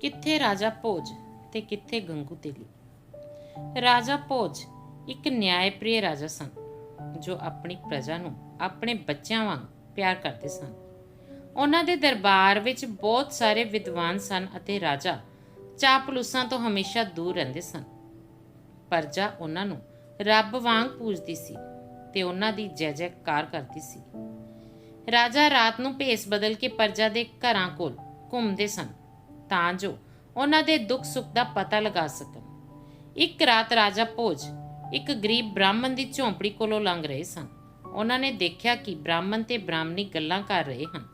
ਕਿੱਥੇ ਰਾਜਾ ਭੋਜ ਤੇ ਕਿੱਥੇ ਗੰਗੂ ਤੇਲੀ? ਰਾਜਾ ਭੋਜ ਇੱਕ ਨਿਆਇਪ੍ਰਿਯ ਰਾਜਾ ਸਨ, ਜੋ ਆਪਣੀ ਪ੍ਰਜਾ ਨੂੰ ਆਪਣੇ ਬੱਚਿਆਂ ਵਾਂਗ ਪਿਆਰ ਕਰਦੇ ਸਨ। ਉਹਨਾਂ ਦੇ ਦਰਬਾਰ ਵਿੱਚ ਬਹੁਤ ਸਾਰੇ ਵਿਦਵਾਨ ਸਨ ਅਤੇ ਰਾਜਾ ਚਾਪਲੂਸਾਂ ਤੋਂ ਹਮੇਸ਼ਾ ਦੂਰ ਰਹਿੰਦੇ ਸਨ। ਪਰਜਾ ਉਹਨਾਂ ਨੂੰ ਰੱਬ ਵਾਂਗ ਪੂਜਦੀ ਸੀ ਤੇ ਉਹਨਾਂ ਦੀ ਜੈ ਜੈਕਾਰ ਕਰਦੀ ਸੀ। ਰਾਜਾ ਰਾਤ ਨੂੰ ਭੇਸ ਬਦਲ ਕੇ ਪਰਜਾ ਦੇ ਘਰਾਂ ਕੋਲ ਘੁੰਮਦੇ ਸਨ। ਤਾਂ ਜੋ ਉਹਨਾਂ ਦੇ ਦੁੱਖ ਸੁੱਖ ਦਾ ਪਤਾ ਲਗਾ ਸਕਣ। ਇੱਕ ਰਾਤ ਰਾਜਾ ਭੋਜ, ਇੱਕ ਗਰੀਬ ਬ੍ਰਾਹਮਣ ਦੀ ਝੌਂਪੜੀ ਕੋਲੋਂ ਲੰਘ ਰਹੇ ਸਨ। ਉਹਨਾਂ ਨੇ ਦੇਖਿਆ ਕਿ ਬ੍ਰਾਹਮਣ ਤੇ ਬ੍ਰਾਹਮਣੀ ਗੱਲਾਂ ਕਰ ਰਹੇ ਹਨ।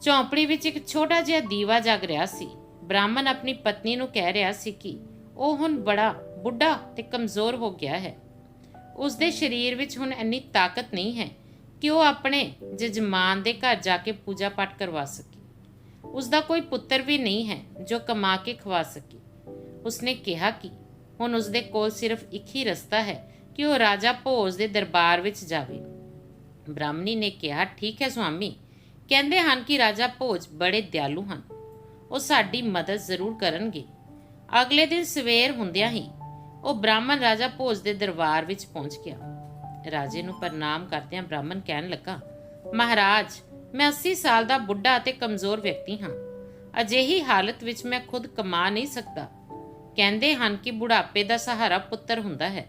ਝੌਂਪੜੀ ਵਿੱਚ ਇੱਕ ਛੋਟਾ ਜਿਹਾ ਦੀਵਾ ਜਗ ਰਿਹਾ ਸੀ। ਬ੍ਰਾਹਮਣ ਆਪਣੀ ਪਤਨੀ ਨੂੰ ਕਹਿ ਰਿਹਾ ਸੀ ਕਿ ਉਹ ਹੁਣ ਬੜਾ ਬੁੱਢਾ ਤੇ ਕਮਜ਼ੋਰ ਹੋ ਗਿਆ ਹੈ। ਉਸ ਦੇ ਸਰੀਰ ਵਿੱਚ ਹੁਣ ਇੰਨੀ ਤਾਕਤ ਨਹੀਂ ਹੈ ਕਿ ਉਹ ਆਪਣੇ ਜਜਮਾਨ ਦੇ ਘਰ ਜਾ ਕੇ ਪੂਜਾ ਪਾਠ ਕਰਵਾ ਸਕੇ। ਉਸ ਦਾ ਕੋਈ ਪੁੱਤਰ ਵੀ ਨਹੀਂ ਹੈ ਜੋ ਕਮਾ ਕੇ ਖਵਾ ਸਕੇ। ਉਸਨੇ ਕਿਹਾ ਕਿ ਹੁਣ ਉਸ ਦੇ ਕੋਲ ਸਿਰਫ ਇੱਕ ਹੀ ਰਸਤਾ ਹੈ ਕਿ ਉਹ ਰਾਜਾ ਭੋਜ ਦੇ ਦਰਬਾਰ ਵਿੱਚ ਜਾਵੇ। ਬ੍ਰਾਹਮਣੀ ਨੇ ਕਿਹਾ, ਠੀਕ ਹੈ ਸੁਆਮੀ। ਕਹਿੰਦੇ ਹਨ ਕਿ ਰਾਜਾ ਭੋਜ ਬੜੇ ਦਿਆਲੂ ਹਨ। ਉਹ ਸਾਡੀ ਮਦਦ ਜ਼ਰੂਰ ਕਰਨਗੇ। ਅਗਲੇ ਦਿਨ ਸਵੇਰ ਹੁੰਦਿਆਂ ਹੀ ਉਹ ਬ੍ਰਾਹਮਣ ਰਾਜਾ ਭੋਜ ਦੇ ਦਰਬਾਰ ਵਿੱਚ ਪਹੁੰਚ ਗਿਆ। ਰਾਜੇ ਨੂੰ ਪ੍ਰਣਾਮ ਕਰਦਿਆਂ ਬ੍ਰਾਹਮਣ ਕਹਿਣ ਲੱਗਾ, ਮਹਾਰਾਜ ਮੈਂ 80 ਸਾਲ ਦਾ ਬੁੱਢਾ ਅਤੇ ਕਮਜ਼ੋਰ ਵਿਅਕਤੀ ਹਾਂ। ਅਜਿਹੀ ਹਾਲਤ ਵਿੱਚ ਮੈਂ ਖੁਦ ਕਮਾ ਨਹੀਂ ਸਕਦਾ। ਕਹਿੰਦੇ ਹਨ ਕਿ ਬੁਢਾਪੇ ਦਾ ਸਹਾਰਾ ਪੁੱਤਰ ਹੁੰਦਾ ਹੈ,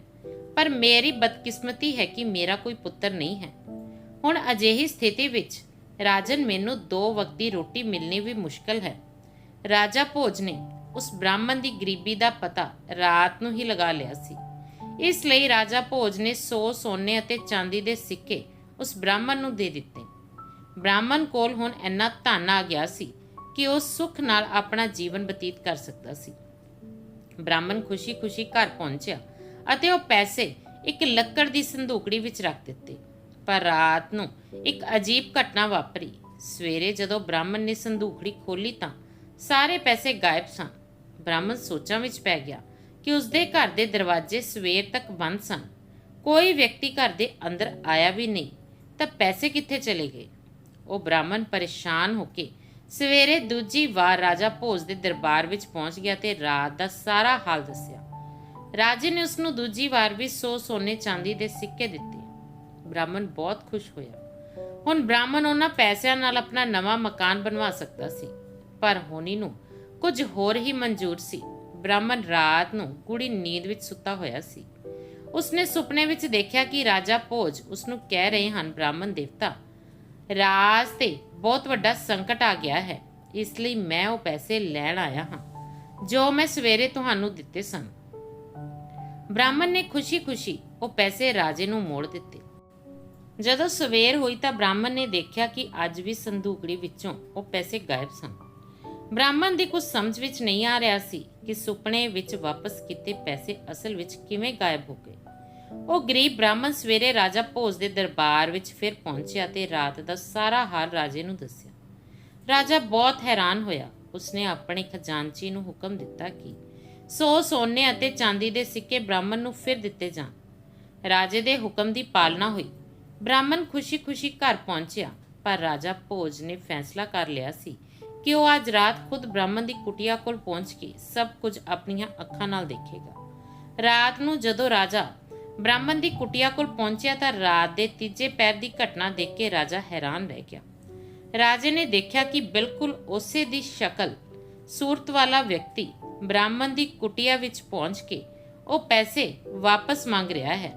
ਪਰ ਮੇਰੀ ਬਦਕਿਸਮਤੀ ਹੈ ਕਿ ਮੇਰਾ ਕੋਈ ਪੁੱਤਰ ਨਹੀਂ ਹੈ। ਹੁਣ ਅਜਿਹੀ ਸਥਿਤੀ ਵਿੱਚ ਰਾਜਨ ਮੈਨੂੰ ਦੋ ਵਕਤ ਦੀ ਰੋਟੀ ਮਿਲਣੀ ਵੀ ਮੁਸ਼ਕਲ ਹੈ। ਰਾਜਾ ਭੋਜ ਨੇ ਉਸ ਬ੍ਰਾਹਮਣ ਦੀ ਗਰੀਬੀ ਦਾ ਪਤਾ ਰਾਤ ਨੂੰ ਹੀ ਲਗਾ ਲਿਆ ਸੀ। ਇਸ ਲਈ ਰਾਜਾ ਭੋਜ ਨੇ 100 ਸੋਨੇ ਅਤੇ ਚਾਂਦੀ ਦੇ ਸਿੱਕੇ ਉਸ ਬ੍ਰਾਹਮਣ ਨੂੰ ਦੇ ਦਿੱਤੇ। ਬ੍ਰਾਹਮਣ ਕੋਲ ਹੁਣ ਇੰਨਾ ਧਨ ਆ ਗਿਆ ਸੀ ਕਿ ਉਹ ਸੁੱਖ ਨਾਲ ਆਪਣਾ ਜੀਵਨ ਬਤੀਤ ਕਰ ਸਕਦਾ ਸੀ। ਬ੍ਰਾਹਮਣ ਖੁਸ਼ੀ-ਖੁਸ਼ੀ ਘਰ ਪਹੁੰਚਿਆ ਅਤੇ ਉਹ ਪੈਸੇ ਇੱਕ ਲੱਕੜ ਦੀ ਸੰਦੂਕੜੀ ਵਿੱਚ ਰੱਖ ਦਿੱਤੇ। ਪਰ ਰਾਤ ਨੂੰ ਇੱਕ ਅਜੀਬ ਘਟਨਾ ਵਾਪਰੀ। ਸਵੇਰੇ ਜਦੋਂ ਬ੍ਰਾਹਮਣ ਨੇ ਸੰਦੂਕੜੀ ਖੋਲੀ ਤਾਂ ਸਾਰੇ ਪੈਸੇ ਗਾਇਬ ਸਨ। ਬ੍ਰਾਹਮਣ ਸੋਚਾਂ ਵਿੱਚ ਪੈ ਗਿਆ ਕਿ ਉਸਦੇ ਘਰ ਦੇ ਦਰਵਾਜ਼ੇ ਸਵੇਰ ਤੱਕ ਬੰਦ ਸਨ। ਕੋਈ ਵਿਅਕਤੀ ਘਰ ਦੇ ਅੰਦਰ ਆਇਆ ਵੀ ਨਹੀਂ ਤਾਂ ਪੈਸੇ ਕਿੱਥੇ ਚਲੇ ਗਏ? ਉਹ ਬ੍ਰਾਹਮਣ ਪਰੇਸ਼ਾਨ ਹੋ ਕੇ ਸਵੇਰੇ ਦੂਜੀ ਵਾਰ ਰਾਜਾ ਭੋਜ ਦੇ ਦਰਬਾਰ ਵਿੱਚ ਪਹੁੰਚ ਗਿਆ ਤੇ ਰਾਤ ਦਾ ਸਾਰਾ ਹਾਲ ਦੱਸਿਆ। ਰਾਜੇ ਨੇ ਉਸ ਨੂੰ ਦੂਜੀ ਵਾਰ ਵੀ 100 ਸੋਨੇ ਚਾਂਦੀ ਦੇ ਸਿੱਕੇ ਦਿੱਤੇ। ਬ੍ਰਾਹਮਣ ਬਹੁਤ ਖੁਸ਼ ਹੋਇਆ। ਹੁਣ ਬ੍ਰਾਹਮਣ ਉਹਨਾਂ ਪੈਸਿਆਂ ਨਾਲ ਆਪਣਾ ਨਵਾਂ ਮਕਾਨ ਬਣਵਾ ਸਕਦਾ ਸੀ, ਪਰ ਹੋਣੀ ਨੂੰ ਕੁਝ ਹੋਰ ਹੀ ਮਨਜ਼ੂਰ ਸੀ। ਬ੍ਰਾਹਮਣ ਰਾਤ ਨੂੰ ਕੁੜੀ ਨੀਂਦ ਵਿੱਚ ਸੁੱਤਾ ਹੋਇਆ ਸੀ। ਉਸਨੇ ਸੁਪਨੇ ਵਿੱਚ ਦੇਖਿਆ ਕਿ ਰਾਜਾ ਭੋਜ ਉਸ ਨੂੰ ਕਹਿ ਰਹੇ ਹਨ, ਬ੍ਰਾਹਮਣ ਦੇਵਤਾ ਰਾਜ ਤੇ ਬਹੁਤ ਵੱਡਾ ਸੰਕਟ ਆ ਗਿਆ ਹੈ। ਇਸ ਲਈ ਮੈਂ ਉਹ ਪੈਸੇ ਲੈਣ ਆਇਆ ਹਾਂ, ਜੋ ਮੈਂ ਸਵੇਰੇ ਤੁਹਾਨੂੰ ਦਿੱਤੇ ਸਨ। ਬ੍ਰਾਹਮਣ ਨੇ ਖੁਸ਼ੀ-ਖੁਸ਼ੀ ਉਹ ਪੈਸੇ ਰਾਜੇ ਨੂੰ ਮੋੜ ਦਿੱਤੇ। ਜਦੋਂ ਸਵੇਰ ਹੋਈ ਤਾਂ ਬ੍ਰਾਹਮਣ ਨੇ ਦੇਖਿਆ ਕਿ ਅੱਜ ਵੀ ਸੰਦੂਕੜੀ ਵਿੱਚੋਂ ਉਹ ਪੈਸੇ ਗਾਇਬ ਸਨ। ਬ੍ਰਾਹਮਣ ਦੀ ਕੁਝ ਸਮਝ ਵਿੱਚ ਨਹੀਂ ਆ ਰਿਹਾ ਸੀ ਕਿ ਸੁਪਨੇ ਵਿੱਚ ਵਾਪਸ ਕੀਤੇ ਪੈਸੇ ਅਸਲ ਵਿੱਚ ਕਿਵੇਂ ਗਾਇਬ ਹੋ ਗਏ। ਉਹ ਗਰੀਬ ਬ੍ਰਾਹਮਣ ਸਵੇਰੇ ਰਾਜਾ ਭੋਜ ਦੇ ਦਰਬਾਰ ਵਿੱਚ ਫਿਰ ਪਹੁੰਚਿਆ ਤੇ ਰਾਤ ਦਾ ਸਾਰਾ ਹਾਲ ਰਾਜੇ ਨੂੰ ਦੱਸਿਆ। ਰਾਜਾ ਬਹੁਤ ਹੈਰਾਨ ਹੋਇਆ। ਉਸਨੇ ਆਪਣੇ ਖਜ਼ਾਨਚੀ ਨੂੰ ਹੁਕਮ ਦਿੱਤਾ ਕਿ 100 ਸੋਨੇ ਅਤੇ ਚਾਂਦੀ ਦੇ ਸਿੱਕੇ ਬ੍ਰਾਹਮਣ ਨੂੰ ਫਿਰ ਦਿੱਤੇ ਜਾਣ। ਰਾਜੇ ਦੇ ਹੁਕਮ ਦੀ ਪਾਲਣਾ ਹੋਈ। ਬ੍ਰਾਹਮਣ ਖੁਸ਼ੀ-ਖੁਸ਼ੀ ਘਰ ਪਹੁੰਚਿਆ, ਪਰ ਰਾਜਾ ਭੋਜ ਨੇ ਫੈਸਲਾ ਕਰ ਲਿਆ ਸੀ ਕਿ ਉਹ ਅੱਜ ਰਾਤ ਖੁਦ ਬ੍ਰਾਹਮਣ ਦੀ ਕੁਟਿਆ ਕੋਲ ਪਹੁੰਚ ਕੇ ਸਭ ਕੁਝ ਆਪਣੀਆਂ ਅੱਖਾਂ ਨਾਲ ਦੇਖੇਗਾ। ਰਾਤ ਨੂੰ ਜਦੋਂ ਰਾਜਾ ਬ੍ਰਾਹਮਣ ਦੀ ਕੁਟਿਆ ਕੋਲ ਪਹੁੰਚਿਆ ਤਾਂ ਰਾਤ ਦੇ ਤੀਜੇ ਪੈਰ ਦੀ ਘਟਨਾ ਦੇਖ ਕੇ ਰਾਜਾ ਹੈਰਾਨ ਰਹਿ ਗਿਆ। ਰਾਜੇ ਨੇ ਦੇਖਿਆ ਕਿ ਬਿਲਕੁਲ ਉਸੇ ਦੀ ਸ਼ਕਲ ਸੂਰਤ ਵਾਲਾ ਵਿਅਕਤੀ ਬ੍ਰਾਹਮਣ ਦੀ ਕੁਟਿਆ ਵਿੱਚ ਪਹੁੰਚ ਕੇ ਉਹ ਪੈਸੇ ਵਾਪਸ ਮੰਗ ਰਿਹਾ ਹੈ।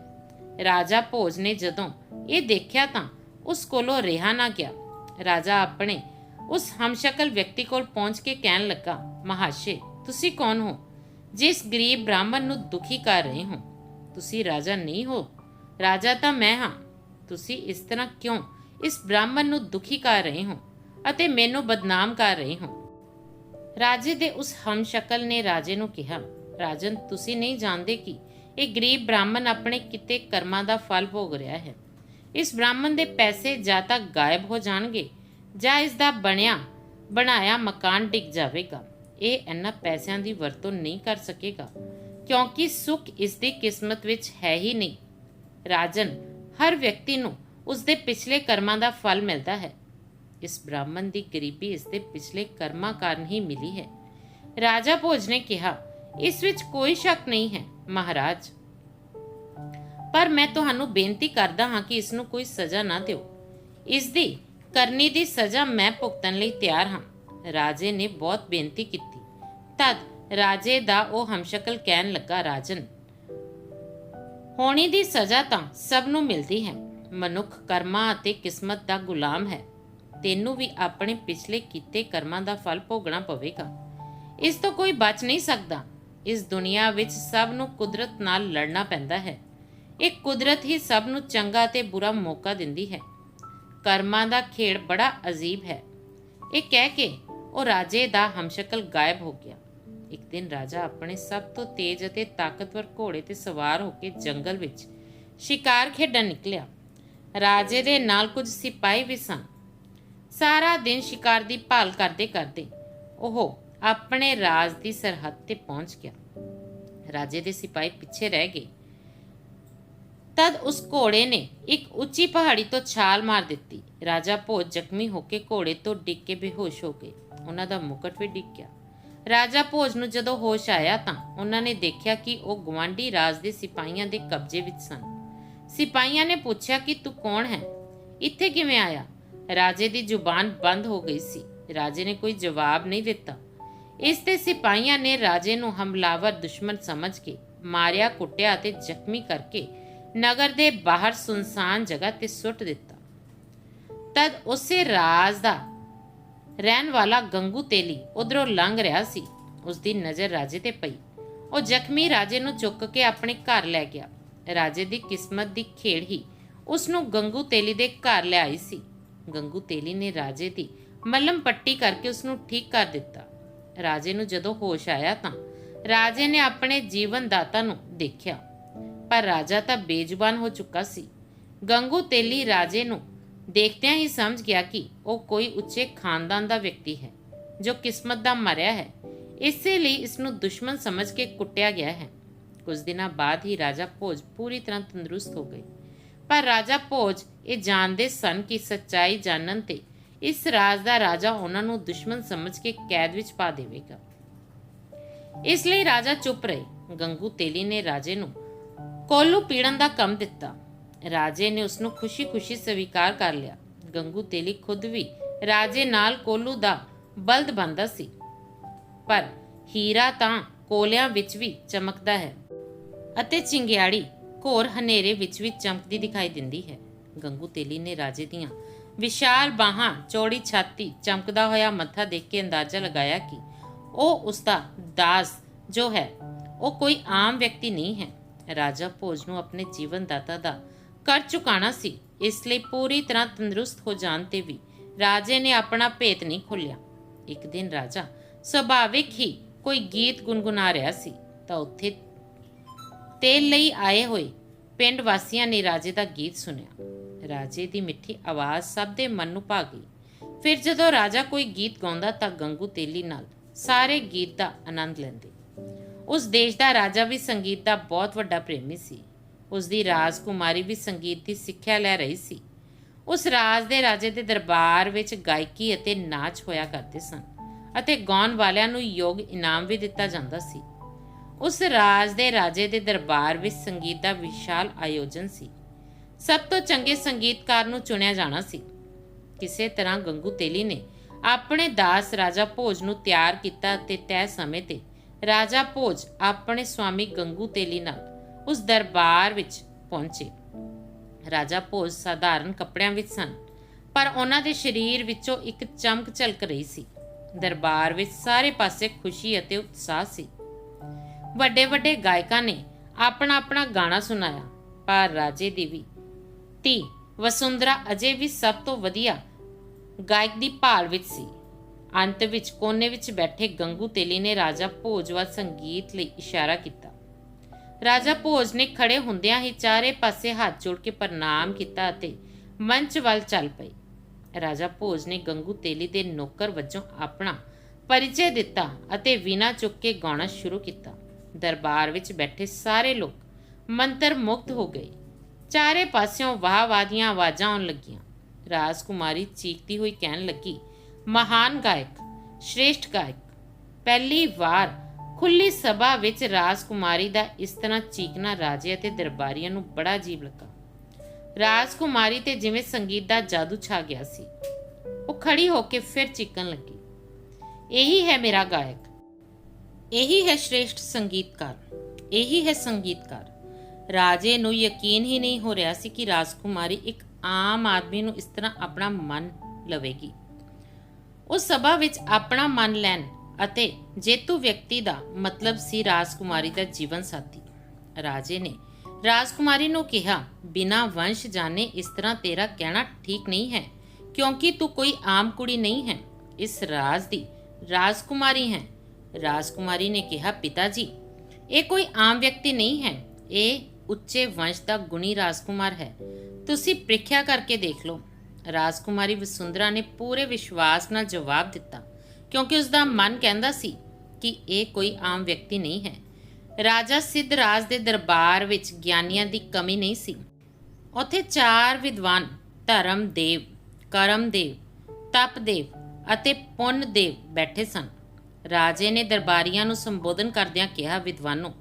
ਰਾਜਾ ਭੋਜ ਨੇ ਜਦੋਂ ਇਹ ਦੇਖਿਆ ਤਾਂ ਉਸ ਕੋਲੋਂ ਰਿਹਾ ਨਾ ਗਿਆ। ਰਾਜਾ ਆਪਣੇ ਉਸ ਹਮਸ਼ਕਲ ਵਿਅਕਤੀ ਕੋਲ ਪਹੁੰਚ ਕੇ ਕਹਿਣ ਲੱਗਾ, ਮਹਾਸ਼ੇ, ਤੁਸੀਂ ਕੌਣ ਹੋ? ਜਿਸ ਗਰੀਬ ਬ੍ਰਾਹਮਣ ਨੂੰ ਦੁਖੀ ਕਰ ਰਹੇ ਹੋ ਤੁਸੀਂ ਰਾਜਾ ਨਹੀਂ ਹੋ। ਰਾਜਾ ਤਾਂ ਮੈਂ ਹਾਂ। ਤੁਸੀਂ ਇਸ ਤਰ੍ਹਾਂ ਕਿਉਂ ਇਸ ਬ੍ਰਾਹਮਣ ਨੂੰ ਦੁਖੀ ਕਰ ਰਹੇ ਹੋ ਅਤੇ ਮੈਨੂੰ ਬਦਨਾਮ ਕਰ ਰਹੇ ਹੋ? ਰਾਜੇ ਦੇ ਉਸ ਹਮਸ਼ਕਲ ਨੇ ਰਾਜੇ ਨੂੰ ਕਿਹਾ, ਰਾਜਨ, ਤੁਸੀਂ ਨਹੀਂ ਜਾਣਦੇ ਕਿ ਇਹ ਗਰੀਬ ਬ੍ਰਾਹਮਣ ਆਪਣੇ ਕਿਤੇ ਕਰਮਾਂ ਦਾ ਫਲ ਭੋਗ ਰਿਹਾ ਹੈ। ਇਸ ਬ੍ਰਾਹਮਣ ਦੇ ਪੈਸੇ ਜਾਂ ਤਾਂ ਗਾਇਬ ਹੋ ਜਾਣਗੇ ਜਾਂ ਇਸ ਦਾ ਬਣਿਆ, ਬਣਾਇਆ ਮਕਾਨ ਡਿੱਗ ਜਾਵੇਗਾ। ਇਹ ਇਹਨਾਂ ਪੈਸਿਆਂ ਦੀ ਵਰਤੋਂ ਨਹੀਂ ਕਰ ਸਕੇਗਾ। ਕਿਉਂਕਿ ਸੁੱਖ ਇਸ ਦੀ ਕਿਸਮਤ ਵਿੱਚ ਹੈ ਹੀ ਨਹੀਂ। ਰਾਜਨ, ਹਰ ਵਿਅਕਤੀ ਨੂੰ ਉਸ ਦੇ ਪਿਛਲੇ ਕਰਮਾਂ ਦਾ ਫਲ ਮਿਲਦਾ ਹੈ। ਇਸ ਬ੍ਰਾਹਮਣ ਦੀ ਗਰੀਬੀ ਇਸ ਦੇ ਪਿਛਲੇ ਕਰਮਾਂ ਕਾਰਨ ਹੀ ਮਿਲੀ ਹੈ। ਰਾਜਾ ਭੋਜ ਨੇ ਕਿਹਾ, ਇਸ ਵਿੱਚ ਕੋਈ ਸ਼ੱਕ ਨਹੀਂ ਹੈ, ਮਹਾਰਾਜ। ਪਰ ਮੈਂ ਤੁਹਾਨੂੰ ਬੇਨਤੀ ਕਰਦਾ ਹਾਂ ਕਿ ਇਸ ਨੂੰ ਕੋਈ ਸਜ਼ਾ ਨਾ ਦਿਓ। ਇਸ ਦੀ ਕਰਨੀ ਦੀ ਸਜ਼ਾ ਮੈਂ ਭੁਗਤਣ ਲਈ ਤਿਆਰ ਹਾਂ। ਰਾਜੇ ਨੇ ਬਹੁਤ ਬੇਨਤੀ ਕੀਤੀ। ਤਦ ਰਾਜੇ ਦਾ ਉਹ ਹਮਸ਼ਕਲ ਕਹਿਣ ਲੱਗਾ, ਰਾਜਨ, ਹੋਣੀ ਦੀ ਸਜ਼ਾ ਤਾਂ ਸਭ ਨੂੰ ਮਿਲਦੀ ਹੈ। ਮਨੁੱਖ ਕਰਮਾਂ ਅਤੇ ਕਿਸਮਤ ਦਾ ਗੁਲਾਮ ਹੈ। ਤੈਨੂੰ ਵੀ ਆਪਣੇ ਪਿਛਲੇ ਕੀਤੇ ਕਰਮਾਂ ਦਾ ਫਲ ਭੋਗਣਾ ਪਵੇਗਾ। ਇਸ ਤੋਂ ਕੋਈ ਬਚ ਨਹੀਂ ਸਕਦਾ। ਇਸ ਦੁਨੀਆ ਵਿੱਚ ਸਭ ਨੂੰ ਕੁਦਰਤ ਨਾਲ ਲੜਨਾ ਪੈਂਦਾ ਹੈ। ਇਹ ਕੁਦਰਤ ਹੀ ਸਭ ਨੂੰ ਚੰਗਾ ਤੇ ਬੁਰਾ ਮੌਕਾ ਦਿੰਦੀ ਹੈ। ਕਰਮਾਂ ਦਾ ਖੇਡ ਬੜਾ ਅਜੀਬ ਹੈ। ਇਹ ਕਹਿ ਕੇ ਉਹ ਰਾਜੇ ਦਾ ਹਮਸ਼ਕਲ ਗਾਇਬ ਹੋ ਗਿਆ। ਇੱਕ ਦਿਨ ਰਾਜਾ ਆਪਣੇ ਸਭ ਤੋਂ ਤੇਜ਼ ਅਤੇ ਤਾਕਤਵਰ ਘੋੜੇ ਤੇ ਸਵਾਰ ਹੋ ਕੇ ਜੰਗਲ ਵਿੱਚ ਸ਼ਿਕਾਰ ਖੇਡਣ ਨਿਕਲਿਆ। ਰਾਜੇ ਦੇ ਨਾਲ ਕੁਝ ਸਿਪਾਹੀ ਵੀ ਸਨ। ਸਾਰਾ ਦਿਨ ਸ਼ਿਕਾਰ ਦੀ ਭਾਲ ਕਰਦੇ ਕਰਦੇ ਉਹ ਆਪਣੇ ਰਾਜ ਦੀ ਸਰਹੱਦ ਤੇ ਪਹੁੰਚ ਗਿਆ। ਰਾਜੇ ਦੇ ਸਿਪਾਹੀ ਪਿੱਛੇ ਰਹਿ ਗਏ। ਤਦ ਉਸ ਘੋੜੇ ਨੇ ਇੱਕ ਉੱਚੀ ਪਹਾੜੀ ਤੋਂ ਛਾਲ ਮਾਰ ਦਿੱਤੀ। ਰਾਜਾ ਭੋਜ ਜ਼ਖਮੀ ਹੋ ਕੇ ਘੋੜੇ ਤੋਂ ਡਿੱਗ ਕੇ ਬੇਹੋਸ਼ ਹੋ ਗਏ। ਉਹਨਾਂ ਦਾ ਮੁਕਟ ਵੀ ਡਿੱਗ ਗਿਆ। ਰਾਜਾ ਭੋਜ ਨੂੰ ਜਦੋਂ ਹੋਸ਼ ਆਇਆ ਤਾਂ ਉਹਨਾਂ ਨੇ ਦੇਖਿਆ ਕਿ ਉਹ ਗਵਾਂਢੀ ਰਾਜ ਦੇ ਸਿਪਾਹੀਆਂ ਦੇ ਕਬਜ਼ੇ ਵਿੱਚ ਸਨ। ਸਿਪਾਹੀਆਂ ਨੇ ਪੁੱਛਿਆ ਕਿ ਤੂੰ ਕੌਣ ਹੈ? ਇੱਥੇ ਕਿਵੇਂ ਆਇਆ? ਰਾਜੇ ਦੀ ਜ਼ੁਬਾਨ ਬੰਦ ਹੋ ਗਈ ਸੀ। ਰਾਜੇ ਨੇ ਕੋਈ ਜਵਾਬ ਨਹੀਂ ਦਿੱਤਾ। ਇਸ ਤੇ ਸਿਪਾਹੀਆਂ ਨੇ ਰਾਜੇ ਨੂੰ ਹਮਲਾਵਰ ਦੁਸ਼ਮਣ ਸਮਝ ਕੇ ਮਾਰਿਆ, ਕੁੱਟਿਆ ਅਤੇ ਜ਼ਖਮੀ ਕਰਕੇ ਨਗਰ ਦੇ ਬਾਹਰ ਸੁਨਸਾਨ ਜਗ੍ਹਾ ਤੇ ਸੁੱਟ ਦਿੱਤਾ। ਤਦ ਉਸੇ ਰਾਜ ਦਾ ਰਹਿਣ ਵਾਲਾ ਗੰਗੂ ਤੇਲੀ ਉਧਰੋਂ ਲੰਘ ਰਿਹਾ ਸੀ। ਉਸ ਦੀ ਨਜ਼ਰ ਰਾਜੇ ਤੇ ਪਈ। ਉਹ ਜ਼ਖਮੀ ਰਾਜੇ ਨੂੰ ਚੁੱਕ ਕੇ ਆਪਣੇ ਘਰ ਲੈ ਗਿਆ। ਰਾਜੇ ਦੀ ਕਿਸਮਤ ਦੀ ਖੇੜ ਹੀ ਉਸ ਨੂੰ ਗੰਗੂ ਤੇਲੀ ਦੇ ਘਰ ਲੈ ਆਈ ਸੀ। ਗੰਗੂ ਤੇਲੀ ਨੇ ਰਾਜੇ ਦੀ ਮੱਲਮ ਪੱਟੀ ਕਰਕੇ ਉਸ ਨੂੰ ਠੀਕ ਕਰ ਦਿੱਤਾ। ਰਾਜੇ ਨੂੰ ਜਦੋਂ ਹੋਸ਼ ਆਇਆ ਤਾਂ ਰਾਜੇ ਨੇ ਆਪਣੇ ਜੀਵਨ ਦਾਤਾ ਨੂੰ ਦੇਖਿਆ। ਪਰ ਰਾਜਾ ਤਾਂ ਬੇਜ਼ੁਬਾਨ ਹੋ ਚੁੱਕਾ ਸੀ। ਗੰਗੂ ਤੇਲੀ ਰਾਜੇ ਨੂੰ ਦੇਖਦਿਆਂ ਹੀ ਸਮਝ ਗਿਆ ਕਿ ਉਹ ਕੋਈ ਉੱਚੇ ਖਾਨਦਾਨ ਦਾ ਵਿਅਕਤੀ ਹੈ, ਜੋ ਕਿਸਮਤ ਦਾ ਮਰਿਆ ਹੈ। ਇਸੇ ਲਈ ਇਸ ਨੂੰ ਦੁਸ਼ਮਣ ਸਮਝ ਕੇ ਕੁੱਟਿਆ ਗਿਆ ਹੈ। ਕੁਝ ਦਿਨਾਂ ਬਾਅਦ ਹੀ ਰਾਜਾ ਭੋਜ ਪੂਰੀ ਤਰ੍ਹਾਂ ਤੰਦਰੁਸਤ ਹੋ ਗਏ। ਪਰ ਰਾਜਾ ਭੋਜ ਇਹ ਜਾਣਦੇ ਸਨ ਕਿ ਸੱਚਾਈ ਜਾਣਨ ਤੇ ਇਸ ਰਾਜ ਦਾ ਰਾਜਾ ਉਹਨਾਂ ਨੂੰ ਦੁਸ਼ਮਣ ਸਮਝ ਕੇ ਕੈਦ ਵਿੱਚ ਪਾ ਦੇਵੇਗਾ। ਇਸ ਲਈ ਰਾਜਾ ਚੁੱਪ ਰਹੇ। ਗੰਗੂ ਤੇਲੀ ਨੇ ਰਾਜੇ ਨੂੰ ਕੋਲੂ ਪੀੜਨ ਦਾ ਕੰਮ ਦਿੱਤਾ। ਰਾਜੇ ਨੇ ਉਸ ਨੂੰ ਖੁਸ਼ੀ-ਖੁਸ਼ੀ ਸਵੀਕਾਰ ਕਰ ਲਿਆ। ਗੰਗੂ ਤੇਲੀ ਖੁਦ ਵੀ ਰਾਜੇ ਨਾਲ ਕੋਲੂ ਦਾ ਬਲਦ ਬੰਦਾ ਸੀ। ਪਰ ਹੀਰਾ ਤਾਂ ਕੋਲਿਆਂ ਵਿੱਚ ਵੀ ਚਮਕਦਾ ਹੈ ਅਤੇ ਚਿੰਗਿਆੜੀ ਘੋਰ ਹਨੇਰੇ ਵਿੱਚ ਵੀ ਚਮਕਦੀ ਦਿਖਾਈ ਦਿੰਦੀ ਹੈ। ਗੰਗੂ ਤੇਲੀ ਨੇ ਰਾਜੇ ਦੀਆਂ ਵਿਸ਼ਾਲ ਬਾਹਾਂ, ਚੌੜੀ ਛਾਤੀ, ਚਮਕਦਾ ਹੋਇਆ ਮੱਥਾ ਦੇਖ ਕੇ ਅੰਦਾਜ਼ਾ ਲਗਾਇਆ ਕਿ ਉਹ ਉਸ ਦਾ ਦਾਸ ਜੋ ਹੈ, ਉਹ ਕੋਈ ਆਮ ਵਿਅਕਤੀ ਨਹੀਂ ਹੈ। ਰਾਜਾ ਭੋਜ ਨੂੰ ਆਪਣੇ ਜੀਵਨ ਦਾਤਾ ਦਾ ਕਰ ਚੁਕਾਣਾ ਸੀ। ਇਸ ਲਈ ਪੂਰੀ ਤਰ੍ਹਾਂ ਤੰਦਰੁਸਤ ਹੋ ਜਾਣ ਤੇ ਵੀ ਰਾਜੇ ਨੇ ਆਪਣਾ ਭੇਤ ਨਹੀਂ ਖੋਲਿਆ ਇੱਕ ਦਿਨ ਰਾਜਾ ਸੁਭਾਵਿਕ ਹੀ ਕੋਈ ਗੀਤ ਗੁੰਗੁਨਾ ਰਿਹਾ ਸੀ ਤਾਂ ਉੱਥੇ ਤੇਲ ਲਈ ਆਏ ਹੋਏ ਪਿੰਡ ਵਾਸੀਆਂ ਨੇ ਰਾਜੇ ਦਾ ਗੀਤ ਸੁਣਿਆ। ਰਾਜੇ ਦੀ ਮਿੱਠੀ ਆਵਾਜ਼ ਸਭ ਦੇ ਮਨ ਨੂੰ ਭਾ ਗਈ। ਫਿਰ ਜਦੋਂ ਰਾਜਾ ਕੋਈ ਗੀਤ ਗਾਉਂਦਾ ਤਾਂ ਗੰਗੂ ਤੇਲੀ ਨਾਲ ਸਾਰੇ ਗੀਤ ਦਾ ਆਨੰਦ ਲੈਂਦੇ। ਉਸ ਦੇਸ਼ ਦਾ ਰਾਜਾ ਵੀ ਸੰਗੀਤ ਦਾ ਬਹੁਤ ਵੱਡਾ ਪ੍ਰੇਮੀ ਸੀ। ਉਸ ਦੀ ਰਾਜਕੁਮਾਰੀ ਵੀ ਸੰਗੀਤ ਦੀ ਸਿੱਖਿਆ ਲੈ ਰਹੀ ਸੀ। ਉਸ ਰਾਜ ਦੇ ਰਾਜੇ ਦੇ ਦਰਬਾਰ ਵਿੱਚ ਗਾਇਕੀ ਅਤੇ ਨਾਚ ਹੋਇਆ ਕਰਦੇ ਸਨ ਅਤੇ ਗਾਉਣ ਵਾਲਿਆਂ ਨੂੰ ਯੋਗ ਇਨਾਮ ਵੀ ਦਿੱਤਾ ਜਾਂਦਾ ਸੀ। ਉਸ ਰਾਜ ਦੇ ਰਾਜੇ ਦੇ ਦਰਬਾਰ ਵਿੱਚ ਸੰਗੀਤ ਦਾ ਵਿਸ਼ਾਲ ਆਯੋਜਨ ਸੀ। ਸਭ ਤੋਂ ਚੰਗੇ ਸੰਗੀਤਕਾਰ ਨੂੰ ਚੁਣਿਆ ਜਾਣਾ ਸੀ। ਕਿਸੇ ਤਰ੍ਹਾਂ ਗੰਗੂ ਤੇਲੀ ਨੇ ਆਪਣੇ ਦਾਸ ਰਾਜਾ ਭੋਜ ਨੂੰ ਤਿਆਰ ਕੀਤਾ ਅਤੇ ਤੈਅ ਸਮੇਂ ਤੇ ਰਾਜਾ ਭੋਜ ਆਪਣੇ ਸਵਾਮੀ ਗੰਗੂ ਤੇਲੀ ਨਾਲ ਉਸ ਦਰਬਾਰ ਵਿੱਚ ਪਹੁੰਚੇ। ਰਾਜਾ ਭੋਜ ਸਾਧਾਰਨ ਕੱਪੜਿਆਂ ਵਿੱਚ ਸਨ, ਪਰ ਉਹਨਾਂ ਦੇ ਸਰੀਰ ਵਿੱਚੋਂ ਇੱਕ ਚਮਕ ਝਲਕ ਰਹੀ ਸੀ। ਦਰਬਾਰ ਵਿੱਚ ਸਾਰੇ ਪਾਸੇ ਖੁਸ਼ੀ ਅਤੇ ਉਤਸ਼ਾਹ ਸੀ। ਵੱਡੇ ਵੱਡੇ ਗਾਇਕਾਂ ਨੇ ਆਪਣਾ ਆਪਣਾ ਗਾਣਾ ਸੁਣਾਇਆ। ਪਰ ਰਾਜੇ ਦੀ ਵੀ ਧੀ ਵਸੁੰਧਰਾ ਅਜੇ ਵੀ ਸਭ ਤੋਂ ਵਧੀਆ ਗਾਇਕ ਦੀ ਭਾਲ ਵਿੱਚ ਸੀ। ਅੰਤ ਵਿੱਚ ਕੋਨੇ ਵਿੱਚ ਬੈਠੇ ਗੰਗੂ ਤੇਲੀ ਨੇ ਰਾਜਾ ਭੋਜ ਵੱਲ ਸੰਗੀਤ ਲਈ ਇਸ਼ਾਰਾ ਕੀਤਾ। ਰਾਜਾ ਭੋਜ ਨੇ ਖੜੇ ਹੁੰਦਿਆਂ ਹੀ ਚਾਰੇ ਪਾਸੇ ਹੱਥ ਜੋੜ ਕੇ ਪ੍ਰਣਾਮ ਕੀਤਾ ਅਤੇ ਮੰਚ ਵੱਲ ਚੱਲ ਪਏ। ਰਾਜਾ ਭੋਜ ਨੇ ਗੰਗੂ ਤੇਲੀ ਦੇ ਨੌਕਰ ਵਜੋਂ ਆਪਣਾ ਪਰਿਚੈ ਦਿੱਤਾ ਅਤੇ ਵੀਨਾ ਚੁੱਕ ਕੇ ਗਾਉਣਾ ਸ਼ੁਰੂ ਕੀਤਾ। ਦਰਬਾਰ ਵਿੱਚ ਬੈਠੇ ਸਾਰੇ ਲੋਕ ਮੰਤਰ ਮੁਕਤ ਹੋ ਗਏ। ਚਾਰੇ ਪਾਸਿਓਂ ਵਾਹ-ਵਾਹ ਦੀਆਂ ਆਵਾਜ਼ਾਂ ਆਉਣ ਲੱਗੀਆਂ। ਰਾਜਕੁਮਾਰੀ ਚੀਕਦੀ ਹੋਈ ਕਹਿਣ ਲੱਗੀ, ਮਹਾਨ ਗਾਇਕ, ਸ਼੍ਰੇਸ਼ਟ ਗਾਇਕ, ਪਹਿਲੀ ਵਾਰ ਖੁੱਲੀ ਸਭਾ ਵਿੱਚ ਰਾਜਕੁਮਾਰੀ ਦਾ ਇਸ ਤਰ੍ਹਾਂ ਚੀਕਣਾ ਰਾਜੇ ਅਤੇ ਦਰਬਾਰੀਆਂ ਨੂੰ ਬੜਾ ਅਜੀਬ ਲੱਗਾ। ਰਾਜਕੁਮਾਰੀ ਤੇ ਜਿਵੇਂ ਸੰਗੀਤ ਦਾ ਜਾਦੂ ਛਾ ਗਿਆ ਸੀ, ਉਹ ਖੜੀ ਹੋ ਕੇ ਫਿਰ ਚੀਕਣ ਲੱਗੀ। ਇਹੀ ਹੈ ਮੇਰਾ ਗਾਇਕ। ਇਹੀ ਹੈ ਸ਼੍ਰੇਸ਼ਟ ਸੰਗੀਤਕਾਰ। ਇਹੀ ਹੈ ਸੰਗੀਤਕਾਰ। ਰਾਜੇ ਨੂੰ ਯਕੀਨ ਹੀ ਨਹੀਂ ਹੋ ਰਿਹਾ ਸੀ ਕਿ ਰਾਜਕੁਮਾਰੀ ਇੱਕ ਆਮ ਆਦਮੀ ਨੂੰ ਇਸ ਤਰ੍ਹਾਂ ਆਪਣਾ ਮਨ ਲਵੇਗੀ। ਉਹ ਸਭਾ ਵਿੱਚ ਆਪਣਾ ਮਨ ਲੈਣ ਅਤੇ ਜੇਤੂ ਵਿਅਕਤੀ ਦਾ ਮਤਲਬ ਸੀ ਰਾਜਕੁਮਾਰੀ ਦਾ ਜੀਵਨ ਸਾਥੀ। ਰਾਜੇ ਨੇ ਰਾਜਕੁਮਾਰੀ ਨੂੰ ਕਿਹਾ, ਬਿਨਾ ਵੰਸ਼ ਜਾਣੇ ਇਸ ਤਰ੍ਹਾਂ ਤੇਰਾ ਕਹਿਣਾ ਠੀਕ ਨਹੀਂ ਹੈ, ਕਿਉਂਕਿ ਤੂੰ ਕੋਈ ਆਮ ਕੁੜੀ ਨਹੀਂ ਹੈ। ਇਸ ਰਾਜ ਦੀ ਰਾਜਕੁਮਾਰੀ ਹੈ। ਰਾਜਕੁਮਾਰੀ ਨੇ ਕਿਹਾ ਪਿਤਾ ਜੀ ਇਹ ਕੋਈ ਆਮ ਵਿਅਕਤੀ ਨਹੀਂ ਹੈ। ਇਹ ਉੱਚੇ ਵੰਸ਼ ਦਾ ਗੁਣੀ ਰਾਜਕੁਮਾਰ ਹੈ। ਤੁਸੀਂ ਪ੍ਰੀਖਿਆ ਕਰਕੇ ਦੇਖ ਲਓ। ਰਾਜਕੁਮਾਰੀ ਵਸੁੰਧਰਾ ਨੇ ਪੂਰੇ ਵਿਸ਼ਵਾਸ ਨਾਲ ਜਵਾਬ ਦਿੱਤਾ। ਕਿਉਂਕਿ ਉਸ ਦਾ ਮਨ ਕਹਿੰਦਾ ਸੀ ਕਿ ਇਹ ਕੋਈ ਆਮ ਵਿਅਕਤੀ ਨਹੀਂ ਹੈ। ਰਾਜਾ ਸਿੱਧਰਾਜ ਦੇ ਦਰਬਾਰ ਵਿੱਚ ਗਿਆਨੀਆਂ ਦੀ ਕਮੀ ਨਹੀਂ ਸੀ। ਉੱਥੇ ਚਾਰ ਵਿਦਵਾਨ ਧਰਮਦੇਵ ਕਰਮਦੇਵ ਤਪਦੇਵ ਅਤੇ ਪੁੰਨਦੇਵ ਬੈਠੇ ਸਨ। ਰਾਜੇ ਨੇ ਦਰਬਾਰੀਆਂ ਨੂੰ ਸੰਬੋਧਨ ਕਰਦਿਆਂ ਕਿਹਾ, ਵਿਦਵਾਨੋ,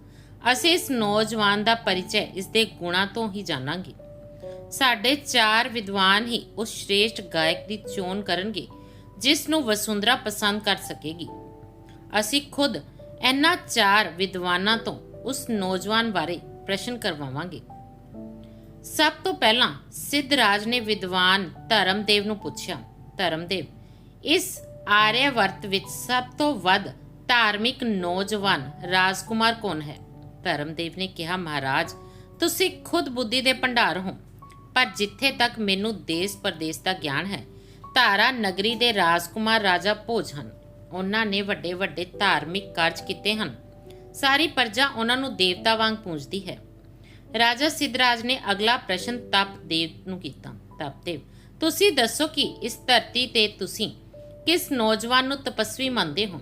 ਅਸੀਂ ਇਸ ਨੌਜਵਾਨ ਦਾ ਪਰਿਚੈ ਇਸ ਦੇ ਗੁਣਾਂ ਤੋਂ ਹੀ ਜਾਣਾਂਗੇ। ਸਾਡੇ ਚਾਰ ਵਿਦਵਾਨ ਹੀ ਉਸ ਸ਼੍ਰੇਸ਼ਟ ਗਾਇਕ ਦੀ ਚੋਣ ਕਰਨਗੇ। ਜਿਸ ਨੂੰ ਵਸੁੰਧਰਾ ਪਸੰਦ ਕਰ ਸਕੇਗੀ। ਅਸੀਂ ਖੁਦ ਇਹਨਾਂ ਚਾਰ ਵਿਦਵਾਨਾਂ ਤੋਂ ਉਸ ਨੌਜਵਾਨ ਬਾਰੇ ਪ੍ਰਸ਼ਨ ਕਰਵਾਵਾਂਗੇ। ਸਭ ਤੋਂ ਪਹਿਲਾਂ ਸਿੱਧਰਾਜ ਨੇ ਵਿਦਵਾਨ ਧਰਮਦੇਵ ਨੂੰ ਪੁੱਛਿਆ, ਧਰਮਦੇਵ, ਇਸ ਆਰਿਆਵਰਤ ਵਿੱਚ ਸਭ ਤੋਂ ਵੱਧ ਧਾਰਮਿਕ ਨੌਜਵਾਨ ਰਾਜਕੁਮਾਰ ਕੌਣ ਹੈ? ਧਰਮਦੇਵ ਨੇ ਕਿਹਾ, ਮਹਾਰਾਜ, ਤੁਸੀਂ ਖੁਦ ਬੁੱਧੀ ਦੇ ਭੰਡਾਰ ਹੋ, ਪਰ ਜਿੱਥੇ ਤੱਕ ਮੈਨੂੰ ਦੇਸ਼ ਪਰਦੇਸ਼ ਦਾ ਗਿਆਨ ਹੈ ਧਾਰਾ ਨਗਰੀ ਦੇ ਰਾਜਕੁਮਾਰ ਰਾਜਾ ਭੋਜ ਹਨ। ਉਹਨਾਂ ਨੇ ਵੱਡੇ ਵੱਡੇ ਧਾਰਮਿਕ ਕਾਰਜ ਕੀਤੇ ਹਨ। ਸਾਰੀ ਪਰਜਾ ਉਹਨਾਂ ਨੂੰ ਦੇਵਤਾ ਵਾਂਗ ਪੂਜਦੀ ਹੈ। ਰਾਜਾ ਸਿੱਧਰਾਜ ਨੇ ਅਗਲਾ ਪ੍ਰਸ਼ਨ ਤਪਦੇਵ ਨੂੰ ਕੀਤਾ। ਤਪਦੇਵ ਤੁਸੀਂ ਦੱਸੋ ਕਿ ਇਸ ਧਰਤੀ ਤੇ ਤੁਸੀਂ ਕਿਸ ਨੌਜਵਾਨ ਨੂੰ ਤਪਸਵੀ ਮੰਨਦੇ ਹੋ?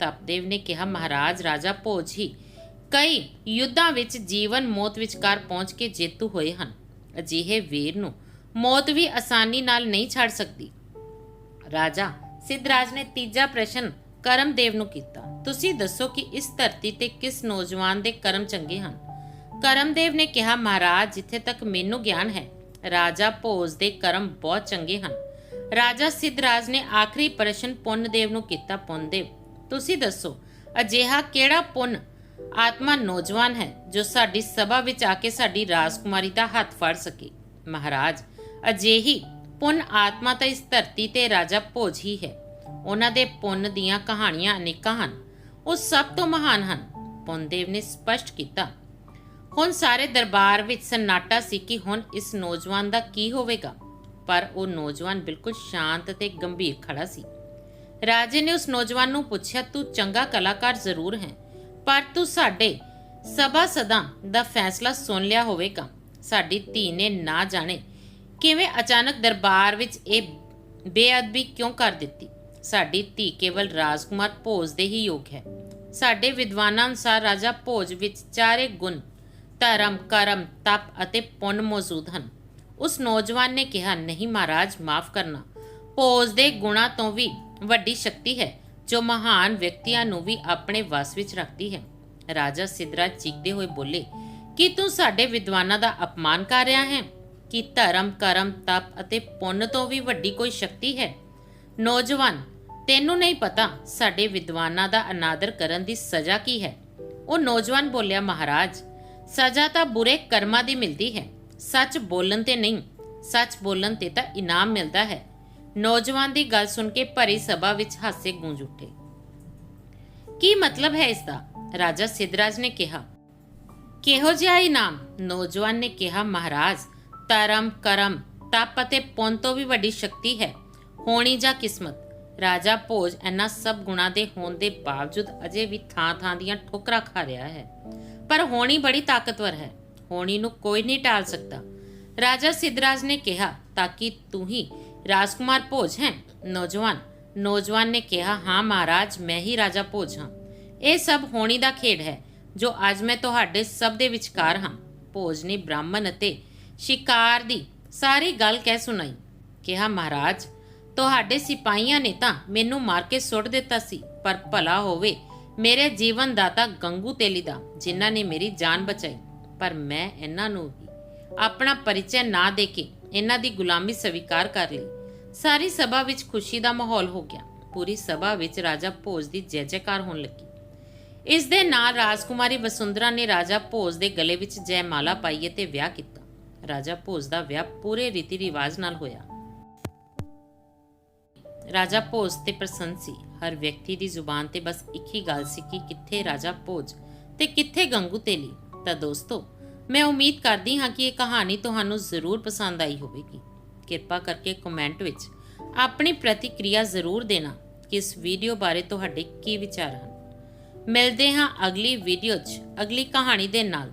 ਤਪਦੇਵ ਨੇ ਕਿਹਾ, ਮਹਾਰਾਜ, ਰਾਜਾ ਭੋਜ ਹੀ ਕਈ ਯੁੱਧਾਂ ਵਿੱਚ ਜੀਵਨ ਮੌਤ ਵਿਚਕਾਰ ਪਹੁੰਚ ਕੇ ਜੇਤੂ ਹੋਏ ਹਨ। ਅਜਿਹੇ ਵੀਰ ਨੂੰ ਮੌਤ ਵੀ ਆਸਾਨੀ ਨਾਲ ਨਹੀਂ ਛੱਡ ਸਕਦੀ। ਰਾਜਾ ਸਿੱਧਰਾਜ ਨੇ ਤੀਜਾ ਪ੍ਰਸ਼ਨ ਕਰਮਦੇਵ ਨੂੰ ਕੀਤਾ। ਤੁਸੀਂ ਦੱਸੋ ਕਿ ਇਸ ਧਰਤੀ ਤੇ ਕਿਸ ਨੌਜਵਾਨ ਦੇ ਕਰਮ ਚੰਗੇ ਹਨ? ਕਰਮਦੇਵ ਨੇ ਕਿਹਾ, ਮਹਾਰਾਜ, ਜਿੱਥੇ ਤੱਕ ਮੈਨੂੰ ਗਿਆਨ ਹੈ, ਰਾਜਾ ਭੋਜ ਦੇ ਕਰਮ ਬਹੁਤ ਚੰਗੇ ਹਨ। ਰਾਜਾ ਸਿੱਧਰਾਜ ਨੇ ਆਖਰੀ ਪ੍ਰਸ਼ਨ ਪੁੰਨਦੇਵ ਨੂੰ ਕੀਤਾ, ਪੁੰਨਦੇਵ, ਤੁਸੀਂ ਦੱਸੋ, ਅਜਿਹਾ ਕਿਹੜਾ ਪੁੰਨ ਆਤਮਾ ਨੌਜਵਾਨ ਹੈ, ਜੋ ਸਾਡੀ ਸਭਾ ਵਿੱਚ ਆ ਕੇ ਸਾਡੀ ਰਾਜਕੁਮਾਰੀ ਦਾ ਹੱਥ ਫੜ ਸਕੇ? ਮਹਾਰਾਜ, ਅਜਿਹੀ ਪੁੰਨ ਆਤਮਾ ਤਾਂ ਇਸ ਧਰਤੀ ਤੇ ਰਾਜਾ ਭੋਜ ਹੀ ਹੈ। ਉਹਨਾਂ ਦੇ ਪੁੰਨ ਦੀਆਂ ਕਹਾਣੀਆਂ ਅਨੇਕਾਂ ਹਨ। ਉਹ ਸਭ ਤੋਂ ਮਹਾਨ ਹਨ, ਪੁੰਨਦੇਵ ਨੇ ਸਪਸ਼ਟ ਕੀਤਾ। ਹੁਣ ਸਾਰੇ ਦਰਬਾਰ ਵਿੱਚ ਸਨਾਟਾ ਸੀ ਕਿ ਹੁਣ ਇਸ ਨੌਜਵਾਨ ਦਾ ਕੀ ਹੋਵੇਗਾ। ਪਰ ਉਹ ਨੌਜਵਾਨ ਬਿਲਕੁਲ ਸ਼ਾਂਤ ਤੇ ਗੰਭੀਰ ਖੜਾ ਸੀ। ਰਾਜੇ ਨੇ ਉਸ ਨੌਜਵਾਨ ਨੂੰ ਪੁੱਛਿਆ, ਤੂੰ ਚੰਗਾ ਕਲਾਕਾਰ ਜ਼ਰੂਰ ਹੈ, ਪਰ ਤੂੰ ਸਾਡੇ ਸਭਾ ਸਦਾ ਦਾ ਫੈਸਲਾ ਸੁਣ ਲਿਆ ਹੋਵੇਗਾ। ਸਾਡੀ ਧੀ ਨੇ ਨਾ ਜਾਣੇ ਕਿਵੇਂ ਅਚਾਨਕ ਦਰਬਾਰ ਵਿੱਚ ਇਹ ਬੇਅਦਬੀ ਕਿਉਂ ਕਰ ਦਿੱਤੀ? ਸਾਡੀ ਧੀ ਕੇਵਲ ਰਾਜਕੁਮਾਰ ਭੋਜ ਦੇ ਹੀ ਯੋਗ ਹੈ। ਸਾਡੇ ਵਿਦਵਾਨਾਂ ਅਨੁਸਾਰ ਰਾਜਾ ਭੋਜ ਵਿੱਚ ਚਾਰੇ ਗੁਣ, ਧਰਮ, ਕਰਮ, ਤਪ ਅਤੇ ਪੁੰਨ ਮੌਜੂਦ ਹਨ। ਉਸ ਨੌਜਵਾਨ ਨੇ ਕਿਹਾ, ਨਹੀਂ ਮਹਾਰਾਜ, ਮਾਫ ਕਰਨਾ। ਭੋਜ ਦੇ ਗੁਣਾਂ ਤੋਂ ਵੀ ਵੱਡੀ ਸ਼ਕਤੀ ਹੈ, ਜੋ ਮਹਾਨ ਵਿਅਕਤੀਆਂ ਨੂੰ ਵੀ ਆਪਣੇ ਵਸ ਵਿੱਚ ਰੱਖਦੀ ਹੈ। ਰਾਜਾ ਸਿੱਧਰਾਜ ਚੀਕਦੇ ਹੋਏ ਬੋਲੇ, ਕਿ ਤੂੰ ਸਾਡੇ ਵਿਦਵਾਨਾਂ ਦਾ ਅਪਮਾਨ ਕਰ ਰਿਹਾ ਹੈ? ਕਿ ਧਰਮ, ਕਰਮ, ਤਪ ਅਤੇ ਪੁੰਨ ਤੋਂ ਵੀ ਵੱਡੀ ਕੋਈ ਸ਼ਕਤੀ ਹੈ? ਨੌਜਵਾਨ, ਤੈਨੂੰ ਨਹੀਂ ਪਤਾ ਸਾਡੇ ਵਿਦਵਾਨਾਂ ਦਾ ਅਨਾਦਰ ਕਰਨ ਦੀ ਸਜ਼ਾ ਕੀ ਹੈ? ਉਹ ਨੌਜਵਾਨ ਬੋਲਿਆ, ਮਹਾਰਾਜ, ਸਜ਼ਾ ਤਾਂ ਬੁਰੇ ਕਰਮਾਂ ਦੀ ਮਿਲਦੀ ਹੈ। ਸੱਚ ਬੋਲਣ ਤੇ ਨਹੀਂ, ਸੱਚ ਬੋਲਣ ਤੇ ਤਾਂ ਇਨਾਮ ਮਿਲਦਾ ਹੈ। ਨੌਜਵਾਨ ਦੀ ਗੱਲ ਸੁਣ ਕੇ ਭਰੀ ਸਭਾ ਵਿੱਚ ਹਾਸੇ ਗੂੰਜ ਉੱਠੇ। ਕੀ ਮਤਲਬ ਹੈ ਇਸ ਦਾ ਰਾਜਾ ਸਿੱਧਰਾਜ ਨੇ ਕਿਹਾ, ਕਿਹੋ ਜਿਹਾ ਇਨਾਮ? ਨੌਜਵਾਨ ਨੇ ਕਿਹਾ, ਮਹਾਰਾਜ ਧਰਮ ਕਰਮ, ਤਪ ਅਤੇ ਪੁੰਨ ਤੋਂ ਵੀ ਵੱਡੀ ਸ਼ਕਤੀ ਹੈ। ਹੋਣੀ ਜਾਂ ਕਿਸਮਤ, ਰਾਜਾ ਭੋਜ ਇਹਨਾਂ ਸਭ ਗੁਣਾਂ ਦੇ ਹੋਣ ਦੇ ਬਾਵਜੂਦ ਅਜੇ ਵੀ ਥਾਂ-ਥਾਂ ਦੀਆਂ ਠੋਕਰਾਂ ਖਾ ਰਿਹਾ ਹੈ। ਪਰ ਹੋਣੀ ਬੜੀ ਤਾਕਤਵਰ ਹੈ, ਹੋਣੀ ਨੂੰ ਕੋਈ ਨਹੀਂ ਟਾਲ ਸਕਦਾ। ਰਾਜਾ ਸਿੱਧਰਾਜ ਨੇ ਕਿਹਾ, ਤਾਂ ਕਿ ਤੂੰ ਹੀ ਰਾਜਕੁਮਾਰ ਭੋਜ ਹੈ? ਨੌਜਵਾਨ ਨੌਜਵਾਨ ਨੇ ਕਿਹਾ, ਹਾਂ ਮਹਾਰਾਜ, ਮੈਂ ਹੀ ਰਾਜਾ ਭੋਜ ਹਾਂ। ਇਹ ਸਭ ਹੋਣੀ ਦਾ ਖੇਡ ਹੈ, ਜੋ ਅੱਜ ਮੈਂ ਤੁਹਾਡੇ ਸਭ ਦੇ ਵਿਚਕਾਰ ਹਾਂ। ਭੋਜ ਨੇ ਬ੍ਰਾਹਮਣ ਅਤੇ ਸ਼ਿਕਾਰ ਦੀ ਸਾਰੀ ਗੱਲ ਕਹਿ ਸੁਣਾਈ। ਕਿਹਾ, ਮਹਾਰਾਜ, ਤੁਹਾਡੇ ਸਿਪਾਹੀਆਂ ਨੇ ਤਾਂ ਮੈਨੂੰ ਮਾਰ ਕੇ ਸੁੱਟ ਦਿੱਤਾ ਸੀ, ਪਰ ਭਲਾ ਹੋਵੇ, ਮੇਰੇ ਜੀਵਨ ਦਾਤਾ ਗੰਗੂ ਤੇਲੀ ਦਾ, ਜਿਨ੍ਹਾਂ ਨੇ ਮੇਰੀ ਜਾਨ ਬਚਾਈ। ਪਰ ਮੈਂ ਇਹਨਾਂ ਨੂੰ ਵੀ ਆਪਣਾ ਪਰਿਚੈ ਨਾ ਦੇ ਕੇ ਇਹਨਾਂ ਦੀ ਗੁਲਾਮੀ ਸਵੀਕਾਰ ਕਰ ਲਈ। ਸਾਰੀ ਸਭਾ ਵਿੱਚ ਖੁਸ਼ੀ ਦਾ ਮਾਹੌਲ ਹੋ ਗਿਆ। ਪੂਰੀ ਸਭਾ ਵਿੱਚ ਰਾਜਾ ਭੋਜ ਦੀ ਜੈ ਜੈਕਾਰ ਹੋਣ ਲੱਗੀ। ਇਸ ਦੇ ਨਾਲ ਰਾਜਕੁਮਾਰੀ ਵਸੁੰਧਰਾ ਨੇ ਰਾਜਾ ਭੋਜ ਦੇ ਗਲੇ ਵਿੱਚ ਜੈਮਾਲਾ ਪਾਈ ਅਤੇ ਵਿਆਹ ਕੀਤਾ। ਰਾਜਾ ਭੋਜ ਦਾ ਵਿਆਹ ਪੂਰੇ ਰੀਤੀ ਰਿਵਾਜ ਨਾਲ ਹੋਇਆ। ਰਾਜਾ ਭੋਜ ਤੇ ਪ੍ਰਸੰਨ ਸੀ। ਹਰ ਵਿਅਕਤੀ ਦੀ ਜ਼ੁਬਾਨ ਤੇ ਬਸ ਇੱਕ ਹੀ ਗੱਲ ਸੀ ਕਿ ਕਿੱਥੇ ਰਾਜਾ ਭੋਜ ਤੇ ਕਿੱਥੇ ਗੰਗੂ ਤੇਲੀ। ਤਾਂ ਦੋਸਤੋ, ਮੈਂ ਉਮੀਦ ਕਰਦੀ ਹਾਂ ਕਿ ਇਹ ਕਹਾਣੀ ਤੁਹਾਨੂੰ ਜ਼ਰੂਰ ਪਸੰਦ ਆਈ ਹੋਵੇਗੀ। ਕਿਰਪਾ ਕਰਕੇ ਕਮੈਂਟ ਵਿੱਚ ਆਪਣੀ ਪ੍ਰਤੀਕਿਰਿਆ ਜ਼ਰੂਰ ਦੇਣਾ ਕਿ ਇਸ ਵੀਡੀਓ ਬਾਰੇ ਤੁਹਾਡੇ ਕੀ ਵਿਚਾਰ ਹਨ। ਮਿਲਦੇ ਹਾਂ ਅਗਲੀ ਵੀਡੀਓ 'ਚ। ਅਗਲੀ ਕਹਾਣੀ ਦੇ ਨਾਲ।